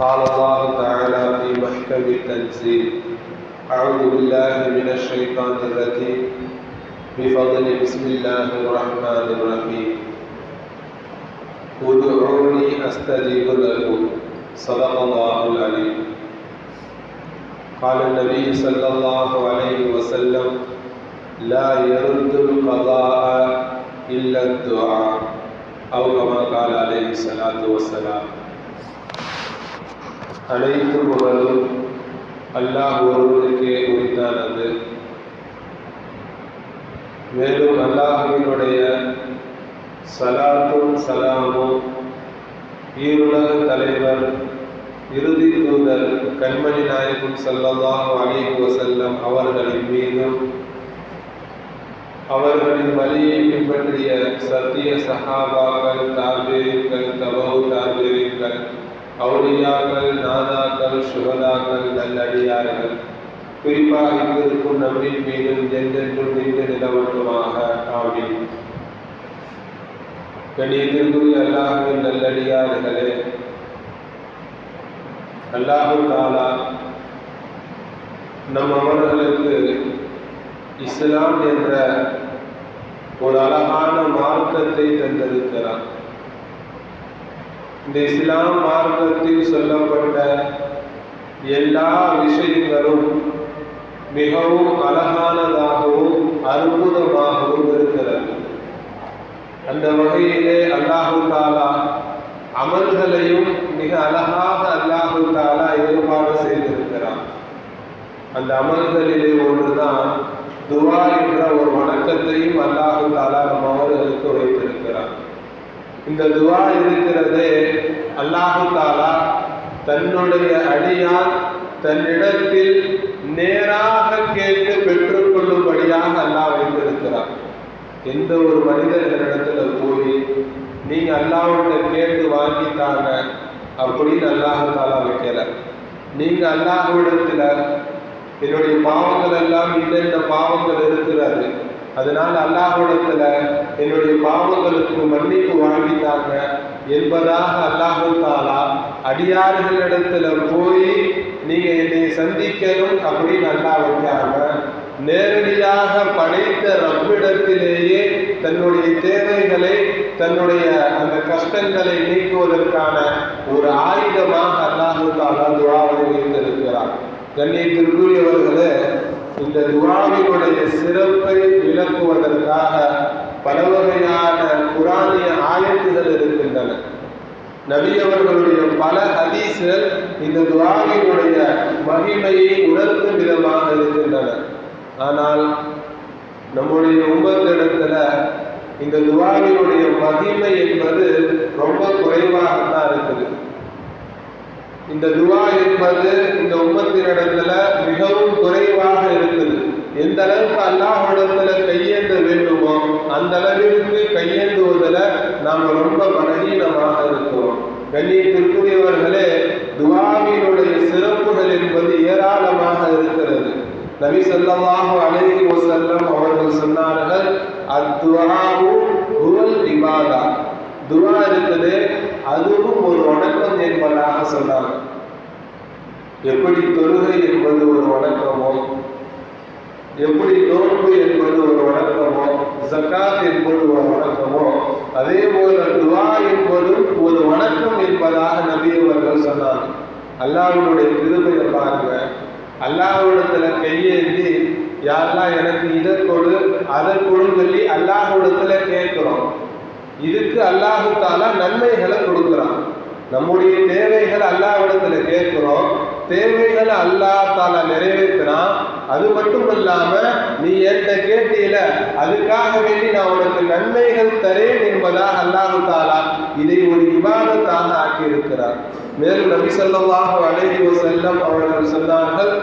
قال الله تعالى في محكم التنزيل أعوذ بالله من الشيطان الرجيم. بفضل بسم الله الرحمن الرحيم. ادعوني أستجيب لكم. صدق الله العليم قال النبي صلى الله عليه وسلم لا يرد القضاء إلا الدعاء أو كما قال عليه الصلاة والسلام. அனைத்து புகழும் அல்லாஹ் ஒருவருக்கே உரித்தானது மேலும் அல்லாஹுவினுடைய சலாத்தும் சலாமும் ஈருலக தலைவர் இறுதி தூதர் கண்மணி நாயகம் சல்லல்லாஹு அலைஹி வஸல்லம் அவர்களின் மீதும் அவர்களின் வழியை பின்பற்றிய சத்திய சகாபாக்கள் தாபேரிகள் தபவு தாபேரிகள் அவுளியாக்கள் நாதாக்கள் சுகதாக்கள் நல்லடியார்கள் குறிப்பாக இருக்கும் நம்மின் மீதும் என்றென்றும் நின்று நிலவட்டுமாக ஆமீன் கணியத்திற்குரிய அல்லாஹுவின் நல்லடியார்களே அல்லாஹு தாலா நம் அவர்களுக்கு இஸ்லாம் என்ற ஒரு அழகான மார்க்கத்தை தந்திருக்கிறார் இந்த இஸ்லாம் மார்க்கத்தில் சொல்லப்பட்ட எல்லா விஷயங்களும் மிகவும் அழகானதாகவும் அற்புதமாகவும் இருக்கிறது. அந்த வகையிலே அல்லாஹு தாலா அமல்களையும் மிக அழகாக அல்லாஹு தாலா ஏற்பாடு செய்திருக்கிறார் அந்த அமல்களிலே ஒன்றுதான் துவா என்ற ஒரு வணக்கத்தையும் அல்லாஹு தாலா நம்ம அவர்களுக்கு வைத்திருக்கிறார் இந்த துவா இருக்கிறதே அல்லாஹு தாலா தன்னுடைய அடியார் தன்னிடத்தில் நேராக கேட்டு பெற்றுக்கொள்ளும்படியாக அல்லாஹ் வைத்திருக்கிறார் எந்த ஒரு மனிதர்களிடத்துல போய் நீங்க அல்லாஹ்கிட்ட கேட்டு வாங்கித்தாங்க அப்படின்னு அல்லாஹு தாலா வைக்கல. நீங்க அல்லாஹ்விடத்துல என்னுடைய பாவங்கள் எல்லாம் இந்த பாவங்கள் இருக்கிறது. அதனால் அல்லாஹ்விடத்துல என்னுடைய பாவங்களுக்கு மன்னிப்பு வாங்கிட்டாங்க என்பதாக அல்லாஹு தாலா அடியார்களிடத்துல போய் நீங்க என்னை சந்திக்கணும் அப்படின்னு நல்லா வைக்காம நேரடியாக படைத்த ரப்பிடத்திலேயே தன்னுடைய தேவைகளை தன்னுடைய அந்த கஷ்டங்களை நீக்குவதற்கான ஒரு ஆயுதமாக அல்லாஹு தாலா துழாவை வைத்திருக்கிறார். கண்ணியத்திற்குரியவர்களே இந்த துவாவினுடைய சிறப்பை விளக்குவதற்காக பல வகையான குரானிய ஆயத்துகள் இருக்கின்றன. நபியவர்களுடைய பல ஹதீசுகள் இந்த துவாவினுடைய மகிமையை உணர்த்தும் விதமாக இருக்கின்றன. ஆனால் நம்முடைய உமத்திடத்துல இந்த துவாவினுடைய மகிமை என்பது ரொம்ப குறைவாகத்தான் இருக்குது. இந்த துவா என்பது இந்த உம்மத்தினிடத்துல மிகவும் குறைவாக இருக்குது. எந்த அளவுக்கு அல்லாஹிடத்துல கையேந்த வேண்டுமோ அந்த அளவிற்கு கையேந்துவதில் நாம் ரொம்ப பலகீனமாக இருக்கிறோம். கண்ணியத்திற்குரியவர்களே துவாவினுடைய சிறப்புகள் என்பது ஏராளமாக இருக்கிறது. நபி ஸல்லல்லாஹு அலைஹி வஸல்லம் அவர்கள் சொன்னார்கள் அத்வாவும் ஹுவல் இபாதா. துவா இருக்குது அதுவும் ஒரு என்பதாக சொன்னாங்க எப்படி தொழுகை என்பது ஒரு வணக்கமோ எப்படி நோன்பு என்பது ஒரு வணக்கமோ ஜக்காத் என்பது ஒரு வணக்கமோ அதே போல துவா என்பதும் ஒரு வணக்கம் என்பதாக நபியவர்கள் சொன்னார். அல்லாவுடைய திருமையை கிருபையை பாருங்க. அல்லாஹ்விடத்துல கையேந்தி யாரெல்லாம் எனக்கு இதை கொடு அதை கொடு சொல்லி அல்லாஹ்விடத்துல கேட்கிறோம். இதுக்கு அல்லாஹு தாலா நன்மைகளை கொடுக்குறான். நம்முடைய தேவைகள் அல்லாவிடத்துல கேட்கிறோம். தேவைகளை அல்லாஹ் தாலா நிறைவேற்றினான் அது மட்டும் இல்லாம நீ என்கிட்ட கேட்டீல அதுக்காக வேண்டி நான் உனக்கு நன்மைகள் தரேன் என்பதாக அல்லாஹு தாலா இதை ஒரு இபாதத்தாக ஆக்கியிருக்கிறார். மேலும் நபி ஸல்லல்லாஹு அலைஹி செல்லம் அவர்கள் சொன்னார்கள்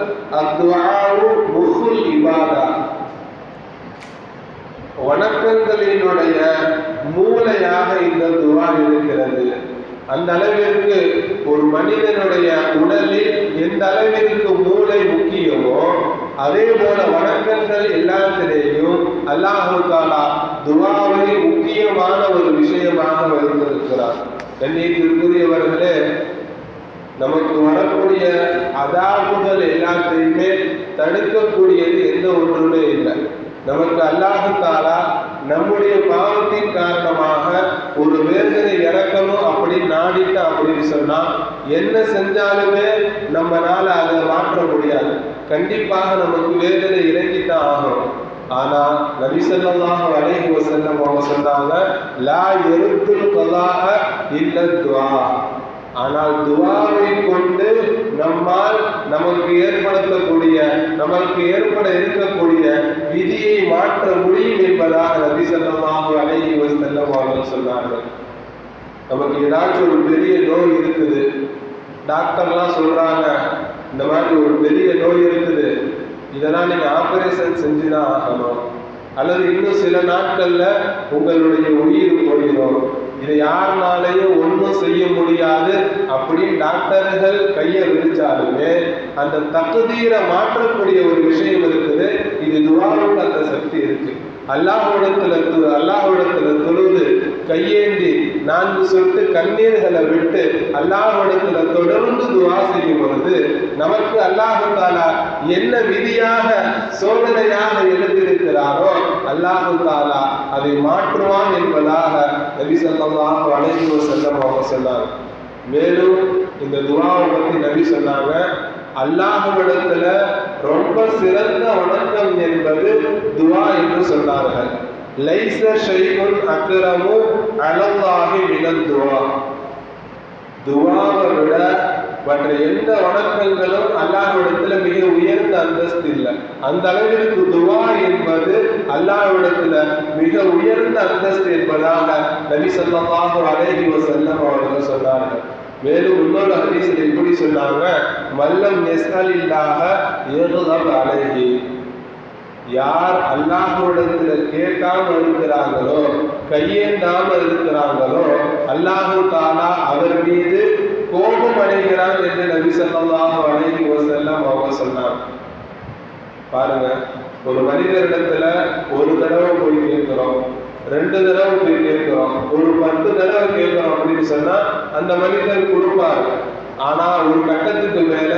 அத்வாரு முகுல் இபாதா. வணக்கங்களினுடைய மூளையாக இந்த துவா இருக்கிறது. அந்த அளவிற்கு ஒரு மனிதனுடைய உடலில் எந்த அளவிற்கு மூளை முக்கியமோ அதே போல வணக்கங்கள் எல்லாத்திலேயும் அல்லாஹு தாலா துவாவை முக்கியமான ஒரு விஷயமாக வைத்திருக்கிறார். கண்ணியத்திற்குரியவர்களே நமக்கு வரக்கூடிய அதாபுகள் எல்லாத்தையுமே தடுக்கக்கூடியது எந்த ஒன்றுமே இல்லை. நமக்கு அல்லாஹு தாலா நம்முடைய பாவத்தின் காரணமாக ஒரு வேதனை இறக்கணும் அப்படின்னு நாடிட்டு அப்படின்னு சொன்னா என்ன செஞ்சாலுமே நம்மனால அதை மாற்ற முடியாது. கண்டிப்பாக நமக்கு வேதனை இறங்கித்தான் ஆகும் ஆனா நபி ஸல்லல்லாஹு அலைஹி வஸல்லம் அவங்க சொன்னாங்க லா எழுத்து கலாஹ இல்ல ஆனால் துவாவை கொண்டு நம்மால் நமக்கு ஏற்படுத்தக்கூடிய நமக்கு ஏற்பட இருக்கக்கூடிய விதியை மாற்ற முடியும் என்பதாக நபி ஸல்லல்லாஹு அலைஹி வஸல்லம் அவர்கள் சொன்னார்கள். நமக்கு ஏதாச்சும் ஒரு பெரிய நோய் இருக்குது டாக்டர்லாம் சொல்றாங்க இந்த மாதிரி ஒரு பெரிய நோய் இருக்குது இதெல்லாம் நீங்க ஆபரேஷன் செஞ்சுதான் ஆகணும். அல்லது இன்னும் சில நாட்கள்ல உங்களுடைய உயிர் போயிடும். இதை யாருனாலையும் ஒன்றும் செய்ய முடியாது அப்படின்னு டாக்டர்கள் கையை விரிச்சாலுமே அந்த தகுதியை மாற்றக்கூடிய ஒரு விஷயம் இருக்குது. இது துவாவுக்கு அந்த சக்தி இருக்கு. அல்லாஹ்விடத்துல அல்லாஹ் அல்லாஹ்விடத்துல தொழுது கையேந்தி நான்கு சொட்டு கண்ணீர்களை விட்டு அல்லாஹிடத்துல தொடர்ந்து துவா செய்யும் பொழுது நமக்கு அல்லாஹு தாலா என்ன விதியாக சோதனையாக எழுதியிருக்கிறாரோ அல்லாஹு தாலா அதை மாற்றுவான் என்பதாக நபி சொல்லாஹு அலைஹி செல்லம் அவங்க சொன்னாங்க. மேலும் இந்த துவாவை பற்றி நபி சொன்னாங்க அல்லாஹுவிடத்துல ரொம்ப சிறந்த வணக்கம் என்பது துவா என்று சொன்னார்கள். லைச ஷைகுன் அக்ரமு அலல்லாஹி மினல் துவா துவாவை விட மற்ற எந்த வணக்கங்களும் அல்லாஹ்விடத்துல மிக உயர்ந்த அந்தஸ்து இல்லை. அந்த அளவிற்கு துவா என்பது அல்லாஹ்விடத்துல மிக உயர்ந்த அந்தஸ்து என்பதாக நபி ஸல்லல்லாஹு அலைஹி செல்லம் அவர்கள் சொன்னார்கள். மேலும் இன்னொரு ஹதீஸில் எப்படி சொன்னாங்க மல்லம் எஸ்அலில்லாஹ யகுதப் அழகி யார் அல்லாஹுடத்தில் கேட்காமல் இருக்கிறார்களோ கையேந்தாமல் இருக்கிறாங்களோ அல்லாஹு தாலா அவர் மீது கோபம் அடைகிறான் என்று நபி ஸல்லல்லாஹு அணைகி வஸல்லம் அவங்க சொன்னார் பாருங்க ஒரு மனிதரிடத்துல ஒரு தடவை போய் கேட்கிறோம் ரெண்டு தடவை போய் கேட்கிறோம் ஒரு பத்து தடவை கேட்கிறோம் அப்படின்னு சொன்னா அந்த மனிதர் கொடுப்பார். ஆனா ஒரு கட்டத்துக்கு மேல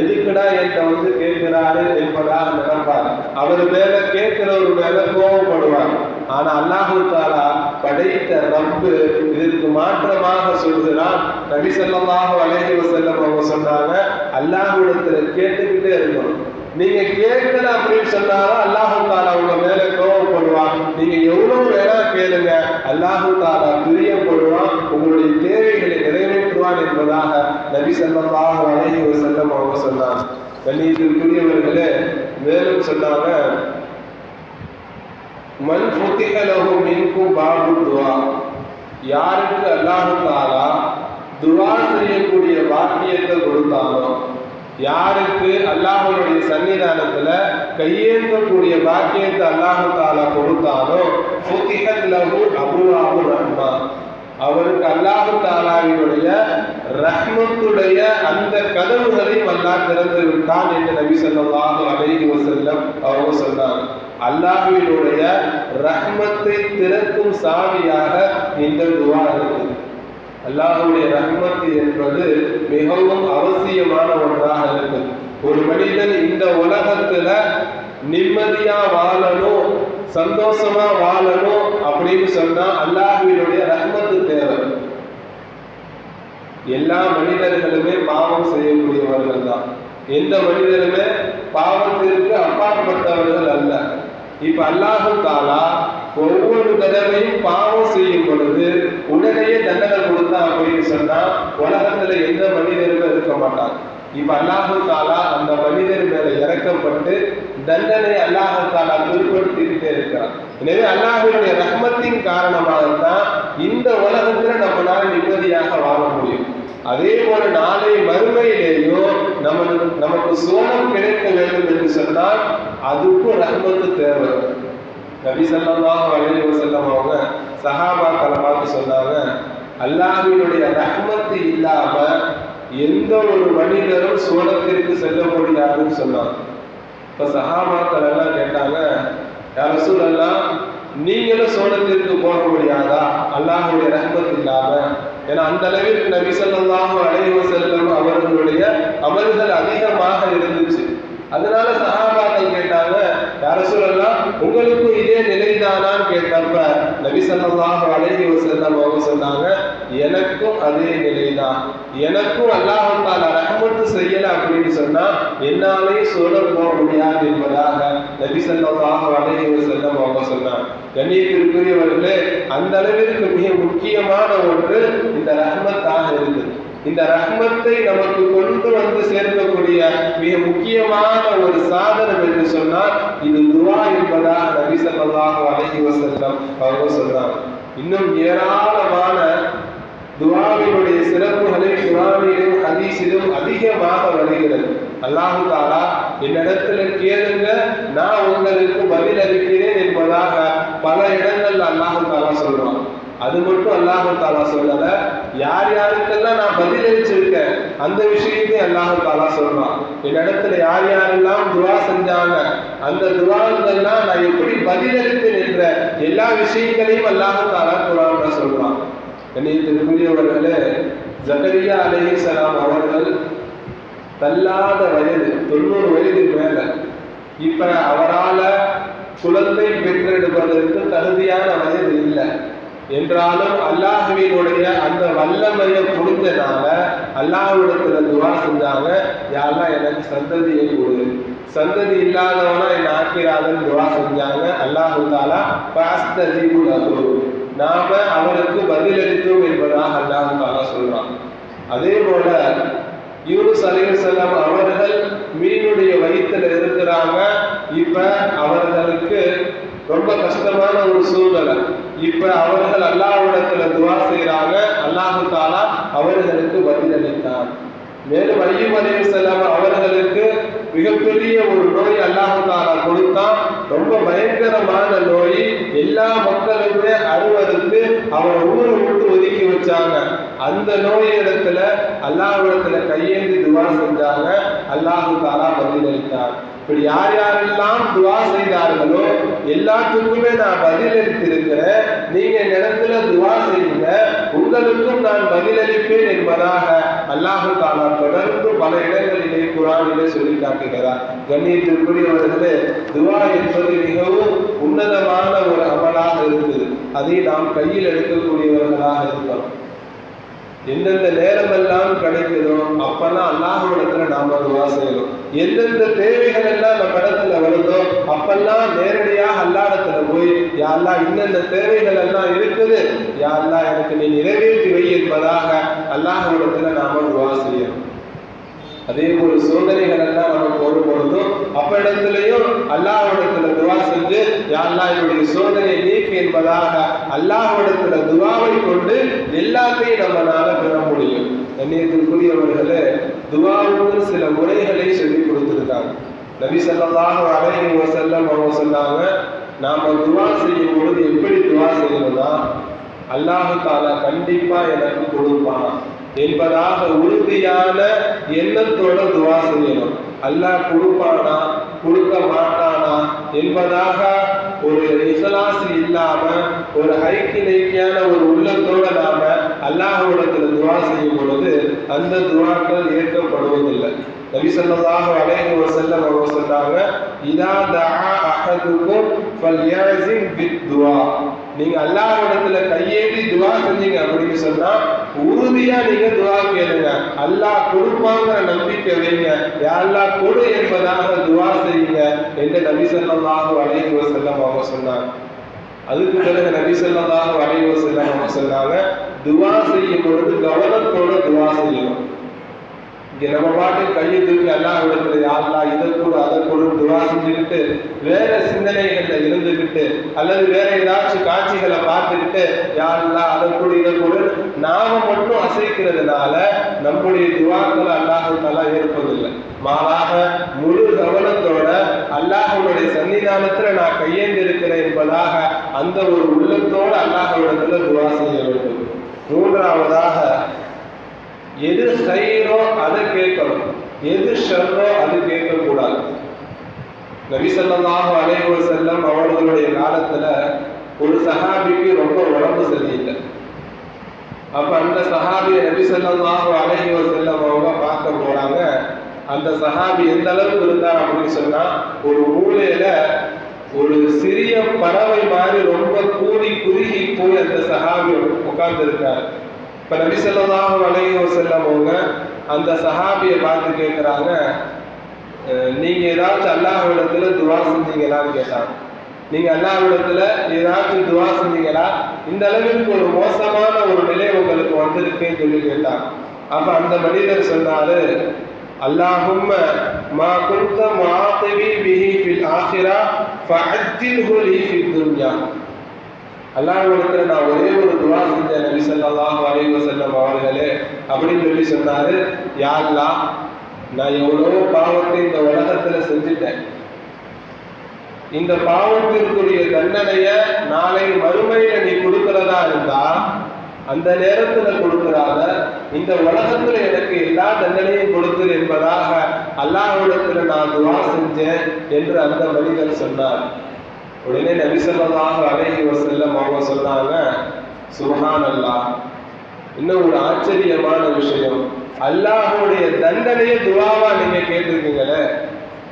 எதுக்குடா என்கிட்ட வந்து கேட்கிறாரு என்பதா நினைப்பார் அவர் மேல கேட்கிறவர் மேல கோபப்படுவார். ஆனா அல்லாஹு தாலா படைத்த ரப்பு இதற்கு மாற்றமாக சொல்கிறான். நபி செல்லமாக அலைஹி வஸல்லம் அவங்க சொன்னாங்க அல்லாஹுடத்துல கேட்டுக்கிட்டே இருக்கணும். நீங்க கேட்கல அப்படின்னு சொன்னாலும் அல்லாஹு தாலா உங்க மேல கோபப்படுவான் நீங்க எவ்வளவு வேணா கேளுங்க அல்லாஹு தாலா பிரியப்படுவான் உங்களுடைய தேவைகளை நிறைவேற்றுவான் என்பதாக நபி ஸல்லல்லாஹு அலைஹி வஸல்லம் அவங்க சொன்னாங்க. கண்ணியத்திற்குரியவர்களே மேலும் சொன்னாங்க மண் ஃபுத்திஹ மின்கும் பாபு துவா. யாருக்கு அல்லாஹு தாலா துஆ செய்யக்கூடிய பாக்கியத்தை கொடுத்தானோ யாருக்கு அல்லாஹ்வுடைய சன்னிதானத்துல கையேந்தக்கூடிய பாக்கியத்தை அல்லாஹு தாலா கொடுத்தானோ ஃபுத்திஹத் லஹு அபுவாபு ரஹ்மான். அவருக்கு அல்லாஹு தாலாவினுடைய ரஹ்மத்துடைய அந்த கதவுகளை அல்லாஹ் திறந்து விட்டான் என்று நபி சொல்லாஹு அலைஹி வசல்லம் அவங்க சொன்னார். அல்லாஹுவினுடைய ரஹ்மத்தை திறக்கும் சாவியாக இந்த துவா இருக்குது அல்லாஹுடைய ரஹ்மத்து என்பது மிகவும் அவசியமான ஒன்றாக இருக்குது ஒரு மனிதன் இந்த உலகத்துல நிம்மதியா வாழணும் சந்தோஷமா வாழணும் அப்படின்னு சொன்னா அல்லாஹுவினுடைய ரஹ்மத் எல்லா மனிதர்களுமே பாவம் செய்யக்கூடியவர்கள் தான் எந்த மனிதருமே பாவத்திற்கு அப்பாற்பட்டவர்கள் அல்ல. இப்ப அல்லாஹு தாலா ஒவ்வொரு தடவையும் பாவம் செய்யும் பொழுது உடனேயே தண்டனை கொடுத்தா அப்படின்னு சொன்னா உலகத்துல எந்த மனிதருமே இருக்க மாட்டாங்க இப்ப அல்லாஹு தாலா அந்த மனிதர் மேல இறக்கப்பட்டு தண்டனை அல்லாஹு தாலா பிற்படுத்திக்கிட்டே இருக்கிறான். எனவே அல்லாஹுடைய ரஹ்மத்தின் காரணமாகத்தான் இந்த உலகத்துல நம்மளால நிம்மதியாக வாழ முடியும். அதே போல நாளை மறுமையிலேயோ நமக்கு நமக்கு சோனம் கிடைக்க வேண்டும் என்று சொன்னால் அதுக்கும் ரஹ்மத்து தேவை. நபி ஸல்லல்லாஹு அலைஹி செல்லம் அவங்க சஹாபாக்களை பார்த்து சொன்னாங்க அல்லாஹினுடைய ரஹ்மத்து இல்லாம எந்த ஒரு மனிதரும் சோனத்திற்கு செல்ல முடியாதுன்னு சொன்னாங்க. இப்ப சஹாபாக்கள் எல்லாம் கேட்டாங்க யார் ரசூலல்லாம் நீங்களும் சோனத்திற்கு போக முடியாதா? அல்லாஹுடைய ரஹ்மத் இல்லாம ஏன்னா அந்த அளவில் நபி சொல்லாம அலைவ செல்லும் அவர்களுடைய அமல்கள் அதிகமாக இருந்துச்சு. அதனால சகாபாக்கள் கேட்டாங்க யார உங்களுக்கும் இதே நிலைதானான்னு கேட்டப்ப நபி ஸல்லல்லாஹு அழகி வஸல்லம் அவங்க சொன்னாங்க எனக்கும் அதே நிலைதான். எனக்கும் அல்லாஹ் தாலா செய்யல அப்படின்னு சொன்னா என்னாலே சொல்ல போக முடியாது என்பதாக நபி ஸல்லல்லாஹு அழகி வஸல்லம் அவங்க சொன்னாங்க. கண்ணியத்திற்குரியவர்களே அந்த அளவிற்கு மிக முக்கியமான ஒன்று இந்த ரஹமத்தாக இருந்தது. இந்த ரஹ்மத்தை நமக்கு கொண்டு வந்து சேர்க்கக்கூடிய மிக முக்கியமான ஒரு சாதனம் என்று சொன்னால் இது துவா என்பதா நபி ஸல்லல்லாஹு அலஹி வசல்லம் அவங்க சொல்றாங்க. இன்னும் ஏராளமான துவாவினுடைய சிறப்புகளை குரானிலும் ஹதீஸிலும் அதிகமாக வருகிறது. அல்லாஹு தாலா என்னிடத்துல கேளுங்க நான் உங்களுக்கு பதில் அளிக்கிறேன் என்பதாக பல இடங்கள்ல அல்லாஹு தாலா சொல்றான். அது மட்டும் அல்லாஹு தாலா சொல்லல யார் யாருக்கெல்லாம் நான் பதிலளிச்சிருக்கேன் அந்த விஷயத்தையும் அல்லாஹு தாலா சொல்றான். என்னிடத்துல யார் யாரெல்லாம் துவா செஞ்சாங்க அந்த துவாங்கள்லாம் நான் எப்படி பதிலளித்து நின்ற எல்லா விஷயங்களையும் அல்லாஹு தாலா குரான்ல சொல்றான். கண்ணியத்திற்குரியவர்களே ஜக்கரியா அலைஹிஸ்ஸலாம் அவர்கள் தள்ளாத வயது தொண்ணூறு வயது மேல இப்ப அவரால குழந்தை பெற்றெடுப்பதற்கு தகுதியான வயது இல்லை. என்றாலும் அல்லாஹுவினுடைய அந்த வல்லமையை புரிஞ்சனால அல்லாஹ்விடத்துல துவா செஞ்சாங்க. யாரெல்லாம் எனக்கு சந்ததியை கொடு. சந்ததி இல்லாதவனா என் ஆக்கிறாங்கன்னு துவா செஞ்சாங்க. அல்லாஹு தாலா பாஸ்தஜீபு நாம அவருக்கு பதிலளித்தோம் என்பதாக அல்லாஹு தாலா சொல்றான். அதே போல யூனுஸ் அலைஹிஸ்ஸலாம் அவர்கள் மீனுடைய வயிற்றுல இருக்கிறாங்க. இப்ப அவர்களுக்கு ரொம்ப கஷ்டமான ஒரு சூழ்நிலை. இப்ப அவர்கள் அல்லாஹ்விடத்துல துவா செய்யறாங்க அல்லாஹு தாலா அவர்களுக்கு பதிலளித்தார். மேலும் ஐயூப் செல்லாம அவர்களுக்கு மிகப்பெரிய ஒரு நோய் அல்லாஹு தாலா கொடுத்தான் ரொம்ப பயங்கரமான நோய். எல்லா மக்களுமே அறுவருக்கு அவரை ஊரை விட்டு ஒதுக்கி வச்சாங்க. அந்த நோய் இடத்துல அல்லாஹ்விடத்துல கையேந்தி துவா செஞ்சாங்க. அல்லாஹு தாலா பதிலளித்தார். இப்படி யார் யாரெல்லாம் துவா செய்தார்களோ எல்லாத்துக்குமே நான் பதிலளித்திருக்கிறேன் நீங்க நிலத்துல துவா செய்யுங்க உங்களுக்கும் நான் பதிலளிப்பேன் என்பதாக அல்லாஹு தாலா தொடர்ந்து பல இடங்களிலே குரானிலே சொல்லி காட்டுகிறார். கண்ணியத்திற்குரியவர்களே துவா என்பது மிகவும் உன்னதமான ஒரு அமலாக இருக்குது. அதை நாம் கையில் எடுக்கக்கூடியவர்களாக இருக்கிறோம் எந்தெந்த நேரமெல்லாம் கிடைக்குதோ அப்பெல்லாம் அல்லாஹிடத்துல நாம துவா செய்யணும். எந்தெந்த தேவைகள் எல்லாம் நம்ம இடத்துல வருதோ அப்பெல்லாம் நேரடியாக அல்லாடத்துல போய் யாரெல்லாம் இன்னென்ன தேவைகள் எல்லாம் இருக்குது? யாரெல்லாம் எனக்கு நீ நிறைவேற்றி வை என்பதாக அல்லாஹிடத்துல நாம துவா செய்யணும். அதே போல் சோதனைகள் பொழுதும் அப்ப இடத்துலயும் அல்லாஹ்விடத்துல துவா செஞ்சு யாரெல்லாம் என்னுடைய சோதனையை நீக்கு என்பதாக அல்லாஹ்விடத்துல துவாவை கொண்டு எல்லாத்தையும் நம்மளால பெற முடியும். கண்ணியத்திற்குரியவர்களே துவாவுக்கு சில முறைகளை சொல்லி கொடுத்துருக்காங்க. நபி செல்லதாக அலைஹி வஸல்லம் அவங்க சொன்னாங்க நாம துவா செய்யும் பொழுது எப்படி துவா செய்யணும்னா அல்லாஹு தாலா கண்டிப்பா எனக்கு கொடுப்பான். என்பதாக உறுதியான எண்ணத்தோட துவா செய்யணும். அல்லாஹ் கொடுப்பானா கொடுக்க மாட்டானா என்பதாக ஒரு இசலாசு இல்லாம ஒரு ஐக்கி நைக்கியான ஒரு உள்ளத்தோட நாம அல்லாஹோடத்துல துவா செய்யும் பொழுது அந்த துவாக்கள் ஏற்கப்படுவதில்லை நபி ஸல்லல்லாஹு அலைஹி வஸல்லம் அவங்க சொன்னாங்க இதா தஆ அஹதுக்கும் ஃபல்யஸிம் பித்துவா நீங்க அல்லாஹ்விடத்துல கையேந்தி துவா செஞ்சீங்க அப்படின்னு சொன்னா உறுதியா நீங்க துவா கேளுங்க. அல்லாஹ் கொடுப்பாங்கிற நம்பிக்கை வைங்க. யாரெல்லாம் கொடு என்பதாக துவா செய்யுங்க என்று நபி ஸல்லல்லாஹு அலைஹி செல்லம் அவங்க சொன்னாங்க. அதுக்கு பிறகு நபி ஸல்லல்லாஹு அலைஹி செல்லம் அவங்க சொன்னாங்க துவா செய்யும் பொழுது கவனத்தோட துவா செய்யணும். இங்க நம்ம பாட்டு கையை தூக்கி அல்லாஹ் இடத்துல யாரெல்லாம் இதை கூட அதை கொடு துவா செஞ்சுக்கிட்டு வேற சிந்தனைகள்ல இருந்துகிட்டு அல்லது வேற ஏதாச்சும் காட்சிகளை பார்த்துக்கிட்டு யாரெல்லாம் அதை கூட இதை கூட நாம மட்டும் அசைக்கிறதுனால நம்முடைய துவாக்கள் அல்லாஹ் இருப்பதில்லை ஏற்பதில்லை. மாறாக முழு கவனத்தோட அல்லாஹனுடைய சன்னிதானத்துல நான் கையேந்து இருக்கிறேன் என்பதாக அந்த ஒரு உள்ளத்தோட அல்லாஹ்விடத்துல துவா செய்ய வேண்டும். மூன்றாவதாக எது சைரோ அதை கேட்கணும். எது ஷர்ரோ அது கேட்கக்கூடாது. நபி ஸல்லல்லாஹு செல்லம் வஸல்லம் அவர்களுடைய காலத்துல ஒரு சஹாபிக்கு ரொம்ப உடம்பு சரியில்லை. அப்ப அந்த சஹாபியை நபி ஸல்லல்லாஹு செல்லம் அவங்க பார்க்க போறாங்க அந்த சஹாபி எந்த அளவுக்கு இருந்தார் அப்படின்னு சொன்னா ஒரு மூலையில ஒரு சிறிய பறவை மாதிரி ரொம்ப கூடி குறுகி போய் அந்த சஹாபி உட்கார்ந்து இருக்காரு இப்போ நபி ஸல்லல்லாஹு அலைஹி செல்லம் அவங்க அந்த சஹாபியை பார்த்து கேட்குறாங்க நீங்க ஏதாச்சும் அல்லாஹ்விடத்தில் துவா செஞ்சீங்களான்னு கேட்டாங்க. நீங்கள் அல்லாஹ்விடத்தில் ஏதாச்சும் துவா செஞ்சீங்களா? இந்த அளவிற்கு ஒரு மோசமான ஒரு நிலை உங்களுக்கு வந்திருக்குன்னு சொல்லி கேட்டாங்க. அப்போ அந்த மனிதர் சொன்னாரு அல்லாஹும்ம மா குந்த மாதவி பிஹி ஃபில் ஆஹிரா ஃபஅஜ்ஜில்ஹு லீ ஃபித் துன்யா. அல்லாஹ்விடத்துல நான் ஒரே ஒரு துவா செஞ்சேன். நபி ஸல்லல்லாஹு அலைஹி செல்லம் அவர்களே அப்படின்னு சொல்லி சொன்னாரு. யாருலா? நான் எவ்வளவு பாவத்தை இந்த உலகத்துல செஞ்சுட்டேன். இந்த பாவத்திற்குரிய தண்டனைய நாளை மறுமையில நீ கொடுக்கிறதா இருந்தா அந்த நேரத்துல கொடுக்கிறாத இந்த உலகத்துல எனக்கு எல்லா தண்டனையும் கொடுத்து என்பதாக அல்லாஹ்விடத்துல நான் துவா செஞ்சேன் என்று அந்த மனிதன் சொன்னார். உடனே நபி ஸல்லல்லாஹு அலைஹி வசல்லம் அவங்க சொன்னாங்க சுஹான் அல்லாஹ் இன்னும் ஒரு ஆச்சரியமான விஷயம். அல்லாஹுடைய தண்டனையை துவாவா நீங்க கேட்டிருக்கீங்களே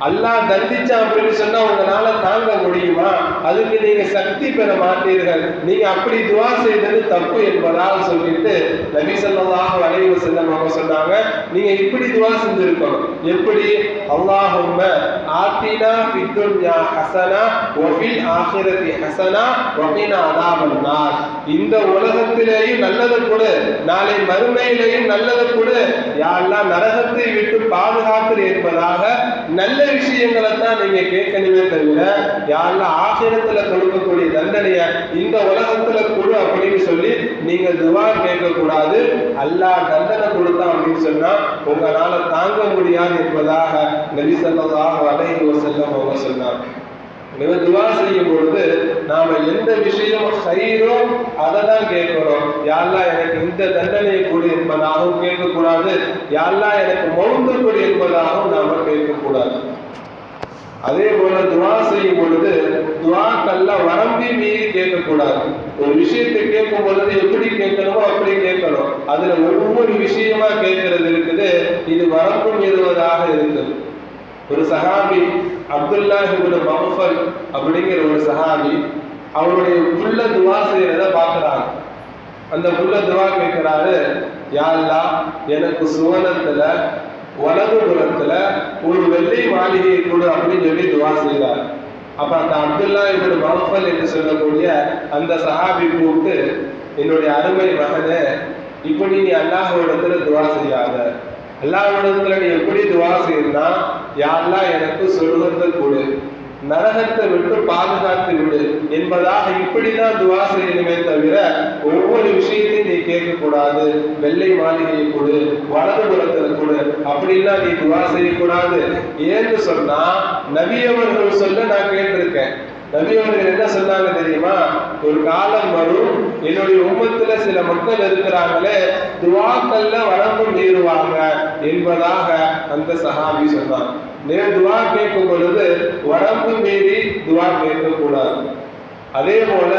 அல்லாஹ் தண்டிச்சா அப்படின்னு சொன்னா உங்களால தாங்க முடியுமா? அதுக்கு நீங்க சக்தி பெற மாட்டீர்கள். நீங்க அப்படி துவா செய்தது தப்பு என்பதால் சொல்லிட்டு நபி சொல்லாஹ் வளைவு செல்லம் அவங்க சொன்னாங்க நீங்க இப்படி துவா செஞ்சிருக்கணும். எப்படி? அல்லாஹும் ஆத்தினா பித்துன்யா ஹசனா ஒஃபி ஆஹிரதி ஹசனா ஒஃபினா அதாபன்னார் இந்த உலகத்திலேயும் நல்லது கொடு. நாளை மறுமையிலேயும் நல்லது கொடு. யாரெல்லாம் நரகத்தை விட்டு பாதுகாத்து என்பதாக நல்ல விஷயங்களை தான் நீங்க கேட்கணுமே தவிர யாரெல்லாம் ஆசிரியத்துல கொடுக்கக்கூடிய தண்டனைய இந்த உலகத்துல கொடு அப்படின்னு சொல்லி நீங்க துவா கேட்க கூடாது அல்லாஹ் தண்டனை கொடுத்தான் அப்படின்னு சொன்னா உங்களால தாங்க முடியாது என்பதாக நபி ஸல்லல்லாஹு அலைஹி வஸல்லம் அவங்க சொன்னாங்க. எனவே துவா செய்யும் பொழுது நாம எந்த விஷயம் செய்யறோம் அதை தான் கேட்கிறோம். யாரெல்லாம் எனக்கு இந்த தண்டனையை கொடு என்பதாகவும் கேட்கக்கூடாது. யாரெல்லாம் எனக்கு மௌந்து கொடு என்பதாகவும் நாம கேட்கக்கூடாது. அதே போல துவா செய்யும் பொழுது துவாக்கல்ல வரம்பி மீறி கேட்கக்கூடாது. ஒரு விஷயத்தை கேட்கும் பொழுது எப்படி கேட்கணுமோ அப்படி கேட்கணும். அதுல ஒவ்வொரு விஷயமா கேட்கறது இருக்குது. இது வரம்பு மீறுவதாக இருக்குது. ஒரு சஹாபி அப்துல்லா மஃபல் அப்படிங்கிற ஒரு சஹாபி அவருடைய புள்ள துவா செய்யறத பாக்குறாங்க அந்த புள்ள துவா கேட்கிறாரு யா எனக்கு சுவனத்துல வலது புறத்துல ஒரு வெள்ளை மாளிகையை கொடு அப்படின்னு சொல்லி துவா செய்தார். அப்ப அந்த அப்துல்லா இப்னு மஃபல் என்று சொல்லக்கூடிய அந்த சஹாபி கூப்பிட்டு என்னுடைய அருமை மகனே இப்படி நீ அல்லாஹோடத்துல துவா செய்யாத. அல்லாஹோடத்துல நீ எப்படி துவா செய்யறா யாரெல்லாம் எனக்கு சொர்க்கத்தை கொடு? நரகத்தை விட்டு பாதுகாத்து விடு என்பதாக இப்படிதான் துவா செய்யணுமே தவிர ஒவ்வொரு விஷயத்தையும் நீ கேட்க கூடாது வெள்ளை மாளிகையை கொடு வலது புறத்துல கொடு. அப்படின்னா நீ துவா செய்யக்கூடாது. ஏன்னு சொன்னா நபியவர்கள் சொல்ல நான் கேட்டிருக்கேன். நபியவர்கள் என்ன சொன்னாங்க தெரியுமா? ஒரு காலம் வரும் என்னுடைய உம்மத்துல சில மக்கள் இருக்கிறாங்களே துவாக்கல்ல வரம்பு மீறுவாங்க என்பதாக அந்த சஹாபி சொன்னாங்க நே துவா கேட்கும் பொழுது வரம்பு மீறி துவா கேட்கக்கூடாது. அதே போல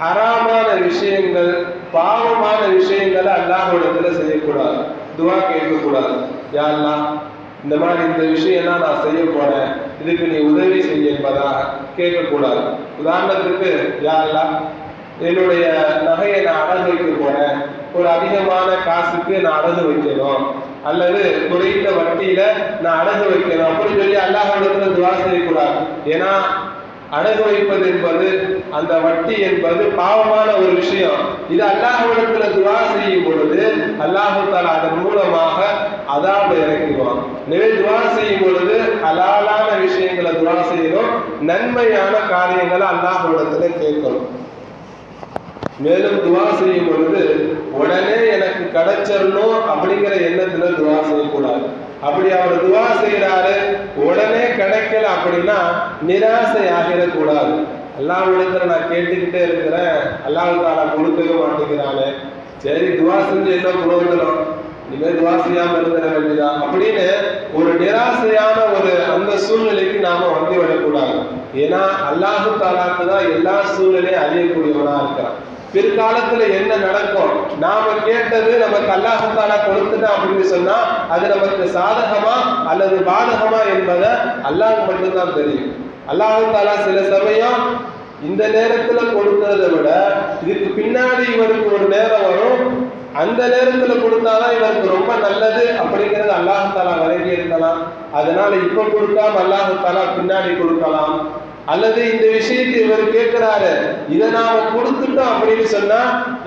ஹராமான விஷயங்கள் பாவமான விஷயங்களை அல்லாஹ்விடத்துல செய்யக்கூடாது. துவா கேட்கக்கூடாது. யா இந்த மாதிரி இந்த விஷயம்லாம் நான் செய்ய போறேன். இதுக்கு நீ உதவி செய்ய என்பதாக கேட்கக்கூடாது. உதாரணத்துக்கு யாருலாம் என்னுடைய நகையை நான் அடகு வைக்க போறேன். ஒரு அதிகமான காசுக்கு நான் அடகு வைக்கணும். அல்லது குறைந்த வட்டியில நான் அடகு வைக்கணும் அப்படின்னு சொல்லி அல்லாஹிடத்துல துவா செய்யக்கூடாது. ஏன்னா அடகு வைப்பது என்பது அந்த வட்டி என்பது பாவமான ஒரு விஷயம். இது அல்லாஹ்விடத்துல துவா செய்யும் பொழுது அல்லாஹு தாலா அதன் மூலமாக அதாவது இறக்குவான் எனவே துவா செய்யும் பொழுது ஹலாலான விஷயங்களை துவா செய்யணும் நன்மையான காரியங்களை அல்லாஹ்விடத்துல கேட்கணும். மேலும் துவா செய்யும் பொழுது உடனே எனக்கு கிடைச்சிடணும் அப்படிங்கிற எண்ணத்துல துவா செய்யக்கூடாது. அப்படி அவர் துவா செய்யறாரு உடனே கிடைக்கல அப்படின்னா நிராசை ஆகிடக்கூடாது. அல்லாஹ்விடத்துல நான் கேட்டுக்கிட்டே இருக்கிறேன். அல்லாஹ் தாலா கொடுக்கவே மாட்டேங்கிறானே. சரி துவா செஞ்சு என்ன பிரயோஜனம் இனிமேல் துவா செய்யாம இருந்துட வேண்டியதான் அப்படின்னு ஒரு நிராசையான ஒரு அந்த சூழ்நிலைக்கு நாம வந்து விடக்கூடாது. ஏன்னா அல்லாஹு தாலாக்கு தான் எல்லா சூழ்நிலையும் அறியக்கூடியவனா இருக்கிறான். பிற்காலத்துல என்ன நடக்கும்? நாம கேட்டது நமக்கு அல்லாஹாலா கொடுத்துட்டா அப்படின்னு சொன்னா அது நமக்கு சாதகமா அல்லது பாதகமா என்பதை அல்லாஹ் மட்டும்தான் தெரியும். அல்லாஹாலா சில சமயம் இந்த நேரத்துல கொடுக்கறத விட இதுக்கு பின்னாடி இவருக்கு ஒரு நேரம் வரும். அந்த நேரத்துல கொடுத்தாதான் இவருக்கு ரொம்ப நல்லது அப்படிங்கிறது அல்லாஹாலா வழங்கி இருக்கலாம் அதனால இப்ப கொடுக்காம அல்லாஹாலா பின்னாடி கொடுக்கலாம். அல்லது இந்த விஷயத்தை இவர் கேட்கிறாரு இதை நாம கொடுத்துட்டோம் அப்படின்னு சொன்னா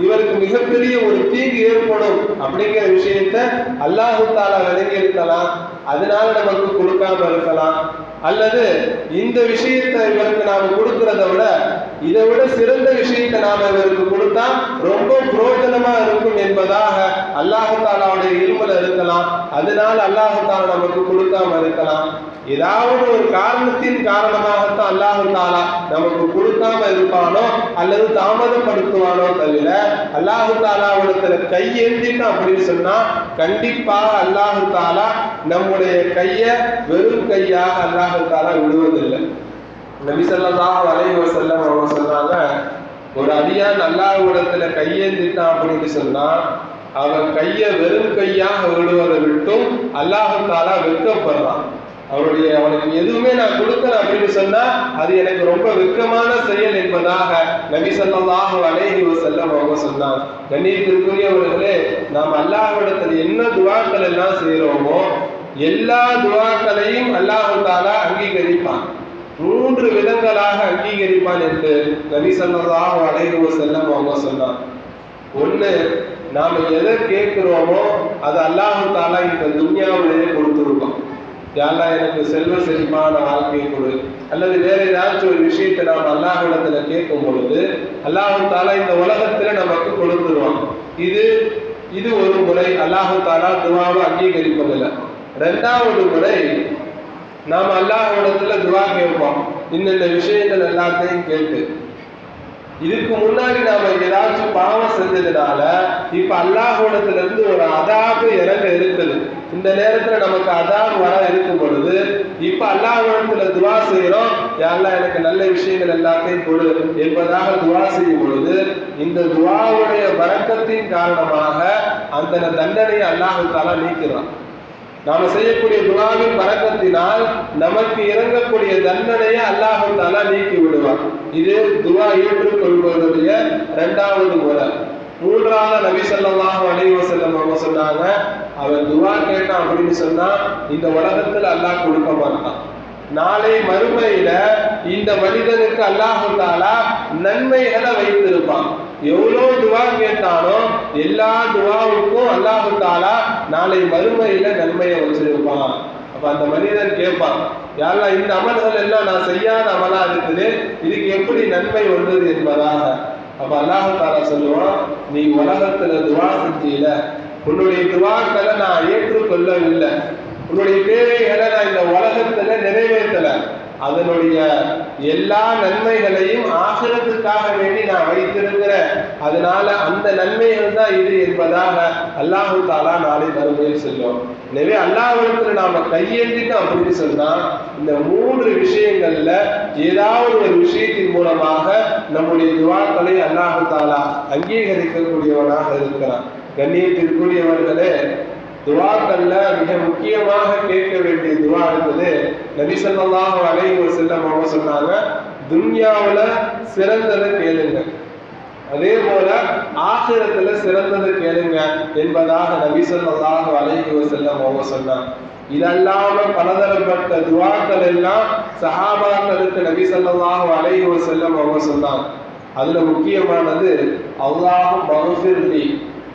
இவருக்கு மிகப்பெரிய ஒரு தீங்கு ஏற்படும் அப்படிங்கிற விஷயத்த அல்லாஹு தாலா விளங்கி இருக்கலாம் அதனால நமக்கு கொடுக்காம இருக்கலாம். அல்லது இந்த விஷயத்தை இவருக்கு நாம கொடுக்கறத விட இதை விட சிறந்த விஷயத்தை நாம இவருக்கு கொடுத்தா ரொம்ப புரோஜனமா இருக்கும் என்பதாக அல்லாஹு தாலாவுடைய இருமல இருக்கலாம். அதனால அல்லாஹு தாலா நமக்கு கொடுக்காம இருக்கலாம். ஏதாவது ஒரு காரணத்தின் காரணமாகத்தான் அல்லாஹு தாலா நமக்கு கொடுக்காம இருப்பானோ அல்லது தாமதப்படுத்துவானோ தவிர அல்லாஹு தாலாவிடத்துல கையேந்திட்டோம் அப்படின்னு சொன்னா கண்டிப்பாக அல்லாஹு தாலா நம்முடைய கைய வெறும் கையாக அல்லாஹு தாலா விடுவதில்லை. நபி ஸல்லல்லாஹு அலைஹி செல்லம் அவங்க சொன்னாங்க ஒரு அடியான் அல்லாஹ்விடத்துல கையேந்திட்டான் அப்படின்னு சொன்னா அவன் கைய வெறும் கையாக விடுவதை விட்டும் அல்லாஹு தாலா வெட்கப்படுறான். அவருடைய அவனுக்கு எதுவுமே நான் கொடுக்கல அப்படின்னு சொன்னா அது எனக்கு ரொம்ப வெட்கமான செயல் என்பதாக நபி ஸல்லல்லாஹு அலேஹி வசல்லம் அவங்க சொன்னாங்க. கண்ணியத்திற்குரியவர்களே நாம் அல்லாஹ்விடத்தில் என்ன துவாக்கள் எல்லாம் செய்யறோமோ எல்லா துவாக்களையும் அல்லாஹு தாலா அங்கீகரிப்பான். மூன்று விதங்களாக அங்கீகரிப்பான் என்று நபி ஸல்லல்லாஹு அலேஹி வசல்லம் அவங்க சொன்னான் ஒண்ணு நாம எதை கேட்கிறோமோ அது அல்லாஹு தாலா இந்த துன்யாவிலேயே கொடுத்துருப்பான். யாரா எனக்கு செல்வ செழிப்பான வாழ்க்கையை கொடு. அல்லது வேற ஏதாச்சும் ஒரு விஷயத்தை நாம் அல்லாஹிடத்துல கேட்கும் பொழுது அல்லாஹு தாலா இந்த உலகத்துல நமக்கு கொடுத்துருவான். இது இது ஒரு முறை அல்லாஹு தாலா துவாவை அங்கீகரிப்பதில்லை. ரெண்டாவது முறை நாம் அல்லாஹிடத்துல துவா கேட்போம். இன்னென்ன விஷயங்கள் எல்லாத்தையும் கேட்டு இதுக்கு முன்னாடி நாம ஏதாச்சும் பாவம் செஞ்சதுனால இப்ப அல்லாஹோடத்துல இருந்து ஒரு அதாபு இறங்க இருக்குது. இந்த நேரத்துல நமக்கு அதாபு வர இருக்கும் பொழுது இப்ப அல்லாஹோடத்துல துவா செய்யறோம் யாரெல்லாம் எனக்கு நல்ல விஷயங்கள் எல்லாத்தையும் கொடு என்பதாக துவா செய்யும் பொழுது இந்த துவாவுடைய வழக்கத்தின் காரணமாக அந்த தண்டனையை அல்லாஹு தாலா நீக்கிறான். நாம செய்யக்கூடிய துவாவின் பறக்கத்தினால் நமக்கு இறங்கக்கூடிய தண்டனையை அல்லாஹு தாலா நீக்கி விடுவான். இது துவா ஏற்றுக்கொள்வதுடைய இரண்டாவது முறை. மூன்றாவது நபி ஸல்லல்லாஹு அலைஹி செல்லம் அவங்க சொன்னாங்க அவன் துவா கேட்டான் அப்படின்னு சொன்னா இந்த உலகத்துல அல்லாஹ் கொடுக்க மாட்டான். நாளை மறுமையில இந்த மனிதனுக்கு அல்லாஹு தாலா நன்மைகளை வைத்திருப்பான். எவ்வளோ துவா கேட்டானோ எல்லா துவாவுக்கும் அல்லாஹு தாலா நாளை மறுமையில நன்மையை வச்சிருப்பான். அப்ப அந்த மனிதன் கேட்பான் யாரெல்லாம் இந்த அமல்கள் எல்லாம் நான் செய்யாத அமலா இருக்குது? இதுக்கு எப்படி நன்மை வந்தது என்பதாக? அப்ப அல்லாஹு தாலா சொல்லுவான் நீ உலகத்துல துவா செஞ்சீல. உன்னுடைய துவாக்களை நான் ஏற்றுக்கொள்ளவில்லை. உன்னுடைய தேவைகளை நான் இந்த உலகத்துல நிறைவேற்றலை. அதனுடைய எல்லா நன்மைகளையும் ஆசிரத்துக்காக வேண்டி நான் வைத்திருக்கிறேன். அதனால அந்த நன்மைகள் தான் இது என்பதாக அல்லாஹு தாலா நாளை மறுமையில் செல்லும். எனவே அல்லாஹிடத்தில் நாம கையேந்திட்டோம் அப்படின்னு சொன்னா இந்த மூன்று விஷயங்கள்ல ஏதாவது ஒரு விஷயத்தின் மூலமாக நம்முடைய துவாக்களை அல்லாஹு தாலா அங்கீகரிக்கக்கூடியவனாக இருக்கிறான். கண்ணியத்திற்குரியவர்களே துவாக்கல்ல மிக முக்கியமாக கேட்க வேண்டிய துவா இருக்குது நபி ஸல்லல்லாஹு அலைஹி செல்லம் அவங்க சொன்னாங்க துன்யாவில் சிறந்ததை கேளுங்க. அதே போல ஆசிரத்துல சிறந்ததை கேளுங்க என்பதாக நபி ஸல்லல்லாஹு அலைஹி வஸல்லம் அவங்க சொன்னாங்க. இதல்லாம பலதரப்பட்ட துவாக்கள் எல்லாம் சஹாபாக்களுக்கு நபி ஸல்லல்லாஹு அலைஹி செல்லம் அவங்க சொன்னாங்க. அதுல முக்கியமானது அல்லாஹ் மகசிர்லி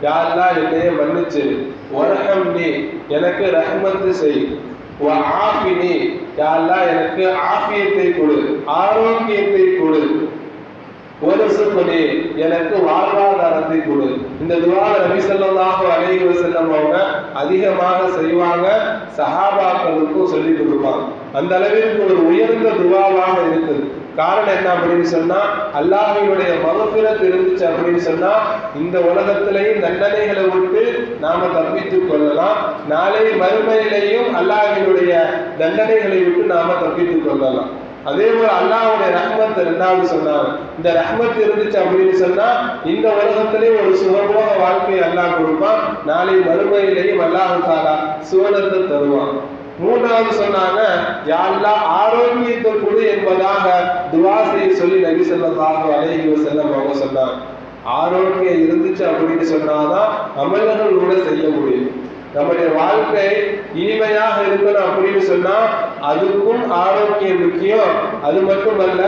யாரெல்லாம் என்னைய மன்னிச்சு வரஹம்னி எனக்கு ரஹ்மத்து செய். ஆஃபினி யாரெல்லாம் எனக்கு ஆஃபியத்தை கொடு ஆரோக்கியத்தை கொடு. ஒரு சுப்பனி எனக்கு வாழ்வாதாரத்தை கொடு. இந்த துவா ரவி செல்லமாக அலைஹி வஸல்லம் அவங்க அதிகமாக செய்வாங்க சஹாபாக்களுக்கும் சொல்லி கொடுப்பாங்க. அந்த அளவிற்கு ஒரு உயர்ந்த துவாவாக இருக்குது. காரணம் என்ன அப்படின்னு சொன்னா அல்லாஹினுடைய மகபிரத் இருந்துச்சு அப்படின்னு சொன்னா இந்த உலகத்திலையும் தண்டனைகளை விட்டு நாம தப்பித்துக் கொள்ளலாம். நாளை மறுமையிலையும் அல்லாஹினுடைய தண்டனைகளை விட்டு நாம தப்பித்துக் கொள்ளலாம். அதே போல அல்லாவுடைய ரஹ்மத் ரெண்டாவது சொன்னாங்க. இந்த ரஹ்மத் இருந்துச்சு அப்படின்னு சொன்னா இந்த உலகத்திலே ஒரு சுகபோக வாழ்க்கையை அல்லாஹ் கொடுப்பான். நாளை மறுமையிலேயும் அல்லாஹ் தாலா சுவனத்தை தருவான். மூன்றாவது சொன்னாங்க யாரெல்லாம் ஆரோக்கியத்தை கொடு என்பதாக துவா செய்ய சொல்லி நபி ஸல்லல்லாஹு அலைஹி செல்லம் அவங்க சொன்னாங்க. ஆரோக்கியம் இருந்துச்சு அப்படின்னு சொன்னாதான் அமல்கள் கூட செய்ய முடியும். நம்முடைய வாழ்க்கை இனிமையாக இருக்கணும் அப்படின்னு சொன்னா அதுக்கும் ஆரோக்கியம் முக்கியம். அது மட்டுமல்ல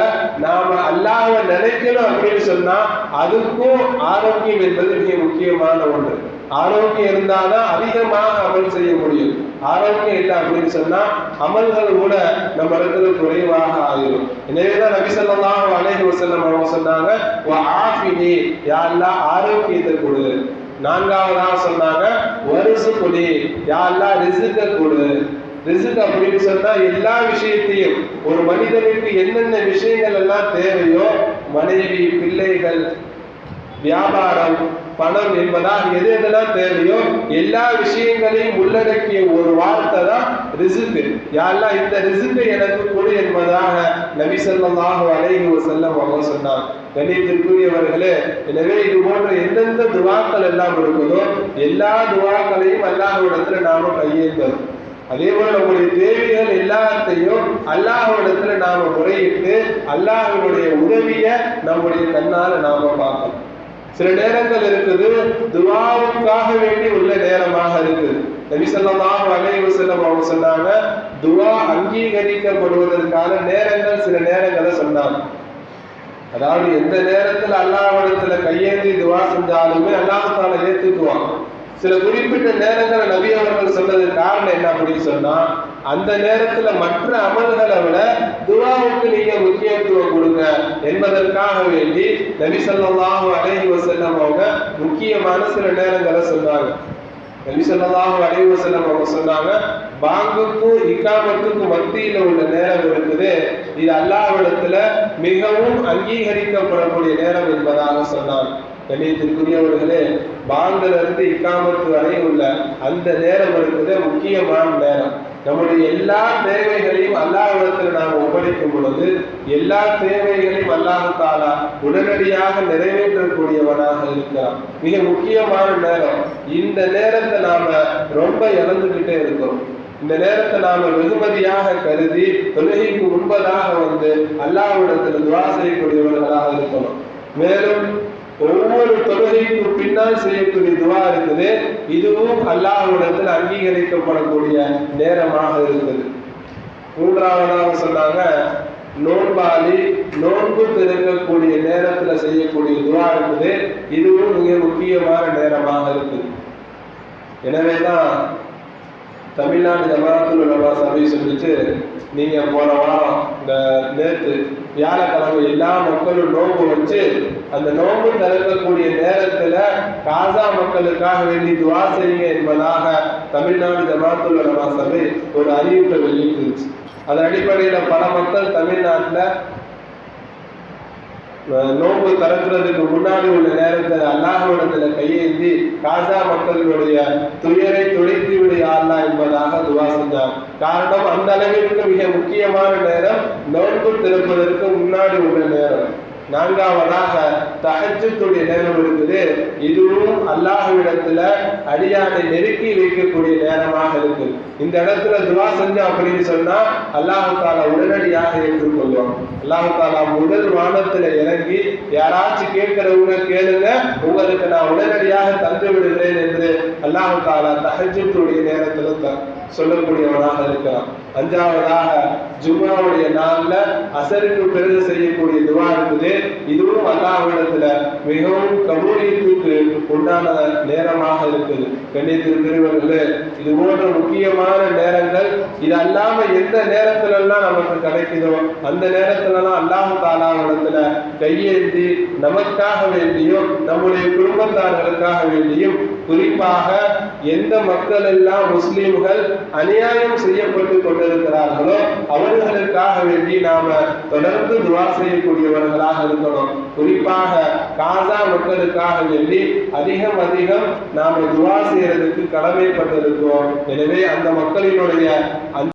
நாம அல்லாஹ நினைக்கணும் அப்படின்னு சொன்னா அதுக்கும் ஆரோக்கியம் என்பது மிக முக்கியமான ஒன்று. ஆரோக்கியம் இருந்தாதான் அதிகமாக அமல் செய்ய முடியும். ஆரோக்கியம் இல்லை அப்படின்னு சொன்னா அமல்கள் கூட நம்ம இடத்துல குறைவாக ஆகிடும் எனவேதான் நபி ஸல்லல்லாஹு அலைஹி வஸல்லம் அவங்க சொன்னாங்க ஆஃபினி. யா ஆரோக்கியத்தை கொடு. நான்காவதாக சொன்னாங்க வருசு கொடி. யா ரிசுக்க கொடு. ரிசுக் அப்படின்னு சொன்னா எல்லா விஷயத்தையும் ஒரு மனிதனுக்கு என்னென்ன விஷயங்கள் எல்லாம் தேவையோ மனைவி பிள்ளைகள் வியாபாரம் பணம் என்பதால் எது எதெல்லாம் தேவையோ எல்லா விஷயங்களையும் உள்ளடக்கிய ஒரு வார்த்தை தான் ரிசுக்கு யாரெல்லாம் இந்த ரிசுக்கை எனக்கு கொடு என்பதாக நபி ஸல்லல்லாஹு அலைஹி வஸல்லம் அவங்க சொன்னார். கண்ணியத்திற்குரியவர்களே எனவே இது போன்ற எந்தெந்த துவாக்கள் எல்லாம் இருக்குதோ எல்லா துவாக்களையும் அல்லாஹ்விடத்துல நாம கையேந்தோம் அதே போல நம்முடைய தேவைகள் எல்லாத்தையும் அல்லாஹ்விடத்துல நாம முறையிட்டு அல்லாஹ்வினுடைய உதவிய நம்முடைய கண்ணால நாம பார்க்கணும். சில நேரங்கள் இருக்குது துவாவுக்காக வேண்டி உள்ள நேரமாக இருக்குது. நபி ஸல்லல்லாஹு அலைஹி வஸல்லம் அவங்க சொன்னாங்க துவா அங்கீகரிக்கப்படுவதற்கான நேரங்கள் சில நேரங்களை சொன்னாங்க. அதாவது எந்த நேரத்தில் அல்லாஹிடத்துல கையேந்தி துவா செஞ்சாலுமே அல்லாஹால ஏத்துக்குவான். சில குறிப்பிட்ட நேரங்களை நபி அவர்கள் சொன்னதுக்கு காரணம் என்ன அப்படின்னு சொன்னா அந்த நேரத்துல மற்ற அமல்களை விட துவாவுக்கு நீங்க முக்கியத்துவம் கொடுங்க என்பதற்காக வேண்டி நபி ஸல்லல்லாஹு அலைஹி வஸல்லம் அவங்க முக்கியமான சில நேரங்களை சொன்னாங்க. நபி ஸல்லல்லாஹு அலைஹி வஸல்லம் அவங்க சொன்னாங்க பாங்குக்கும் இக்காமத்துக்கும் மத்தியில உள்ள நேரம் இருக்குது. இது அல்லாஹ்விடத்துல மிகவும் அங்கீகரிக்கப்படக்கூடிய நேரம் என்பதாக சொன்னாங்க. கண்ணியத்திற்குரியவர்களே பாங்குல இருந்து இக்காமத்து வரை உள்ள அந்த நேரம் இருக்கிறது முக்கியமான நேரம். நம்முடைய எல்லா தேவைகளையும் அல்லாஹ்விடத்தில் நாம் ஒப்படைக்கும் பொழுது எல்லா தேவைகளையும் அல்லாஹத்தாலா உடனடியாக நிறைவேற்றக்கூடியவனாக இருக்கிறான். மிக முக்கியமான நேரம். இந்த நேரத்தை நாம ரொம்ப இழந்துகிட்டே இருக்கோம். இந்த நேரத்தை நாம வெகுமதியாக கருதி தொழுகைக்கு முன்பதாக வந்து அல்லாஹ்விடத்தில் துவா செய்யக்கூடியவர்களாக இருக்கணும். மேலும் ஒவ்வொரு தொழுகைக்கு பின்னால் செய்யக்கூடிய துவா இருக்குது. இதுவும் அல்லாஹ்விடத்தில் அங்கீகரிக்கப்படக்கூடிய நேரமாக இருக்குது மூன்றாவதாக சொன்னாங்க நோன்பாளி நோன்பு திறக்கக்கூடிய நேரத்துல செய்யக்கூடிய துவா இருக்குது. இதுவும் மிக முக்கியமான நேரமாக இருக்குது. எனவேதான் தமிழ்நாடு ஜமாத்துல் சபை சொல்லிச்சு நீங்க போன வாரம் இந்த நேற்று வியாழக்கிழமை எல்லா மக்களும் நோம்பு வச்சு அந்த நோம்பு திறக்கக்கூடிய நேரத்துல காசா மக்களுக்காக வேண்டி துவா செய்யுங்க என்பதாக தமிழ்நாடு ஜமாத்துல் உலமா சபை ஒரு அறிவிப்பை வெளியிட்டுருச்சு. அதன் அடிப்படையில பல மக்கள் தமிழ்நாட்டுல நோன்பு திறக்கிறதுக்கு முன்னாடி உள்ள நேரத்தில் அல்லாஹோடத்துல கையேந்தி காசா மக்களுடைய துயரை துடைத்து விடு அல்லா என்பதாக துவா செஞ்சார். காரணம் அந்த அளவிற்கு மிக முக்கியமான நேரம் நோன்பு திறப்பதற்கு முன்னாடி உள்ள நேரம். நான்காவதாக தஹஜ்ஜுடைய நேரம் இருக்குது. இதுவும் அல்லாஹுவிடத்துல அடியானை நெருக்கி வைக்கக்கூடிய நேரமாக இருக்கு. இந்த இடத்துல துவா செஞ்சோம் அப்படின்னு சொன்னா அல்லாஹு தாலா உடனடியாக ஏற்றுக்கொள்வோம் அல்லாஹு தாலா முதல் வானத்துல இறங்கி யாராச்சும் கேட்கிறவங்க கேளுங்க உங்களுக்கு நான் உடனடியாக தந்து விடுகிறேன் என்று அல்லாஹு தாலா தஹஜ்ஜுடைய நேரத்துல தான் சொல்லக்கூடியவனாக இருக்கிறான் அஞ்சாவதாக ஜும்மாவுடைய நாள்ல அசருக்கு பிறகு செய்யக்கூடிய துவா இருக்குது. இதுவும் அல்லாஹ்விடத்துல மிகவும் கபூலியத்துக்கு உண்டான நேரமாக இருக்குது. கண்ணியத்திற்கிறவர்களே இது போன்ற முக்கியமான நேரங்கள் இது அல்லாம எந்த நேரத்துல எல்லாம் நமக்கு கிடைக்குதோ அந்த நேரத்திலலாம் அல்லாஹ் தாலாவிடத்துல கையேந்தி நமக்காக வேண்டியும் நம்முடைய குடும்பத்தார்களுக்காக வேண்டியும் குறிப்பாக எந்த மக்கள் எல்லாம் முஸ்லீம்கள் அநியாயம் செய்யப்பட்டு கொண்டிருக்கிறார்களோ அவர்களுக்காக வேண்டி நாம தொடர்ந்து துவா செய்யக்கூடியவர்களாக இருக்கணும். குறிப்பாக காசா மக்களுக்காக வேண்டி அதிகம் அதிகம் நாம துவா செய்யறதுக்கு கடமைப்பட்டிருக்கிறோம் எனவே அந்த மக்களினுடைய அந்த